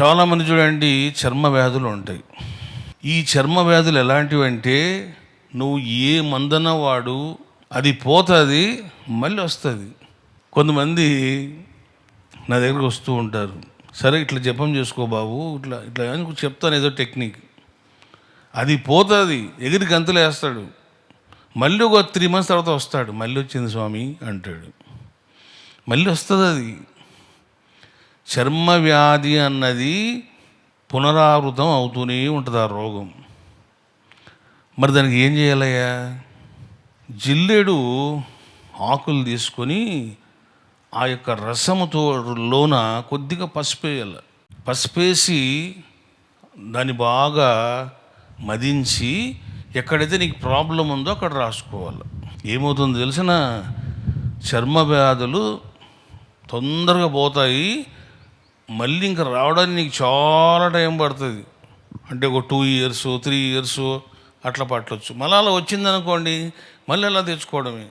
చాలామంది చూడండి చర్మ వ్యాధులు ఉంటాయి. ఈ చర్మ వ్యాధులు ఎలాంటివి అంటే నువ్వు ఏ మందన వాడు అది పోతుంది మళ్ళీ వస్తుంది. కొంతమంది నా దగ్గరకు వస్తూ ఉంటారు. సరే ఇట్లా జపం చేసుకో బాబు ఇట్లా ఇట్లా అని చెప్తాను ఏదో టెక్నిక్. అది పోతుంది ఎగిరి గంతులు వేస్తాడు. మళ్ళీ ఒక త్రీ మంత్స్ తర్వాత వస్తాడు. మళ్ళీ వచ్చింది స్వామి అంటాడు. మళ్ళీ వస్తుంది అది. చర్మ వ్యాధి అన్నది పునరావృతం అవుతూనే ఉంటుంది ఆ రోగం. మరి దానికి ఏం చేయాలయ్యా? జిల్లేడు ఆకులు తీసుకొని ఆ యొక్క రసముతో లోన కొద్దిగా పసుపు వేయాలి. పసుపేసి దాన్ని బాగా మదించి ఎక్కడైతే నీకు ప్రాబ్లం ఉందో అక్కడ రాసుకోవాలి. ఏమవుతుందో తెలిసిన చర్మ వ్యాధులు తొందరగా పోతాయి. మళ్ళీ ఇంకా రావడానికి నీకు చాలా టైం పడుతుంది. అంటే ఒక టూ ఇయర్స్ త్రీ ఇయర్స్ అట్లా పట్టవచ్చు మళ్ళీ అలా వచ్చిందనుకోండి మళ్ళీ అలా తెచ్చుకోవడమే.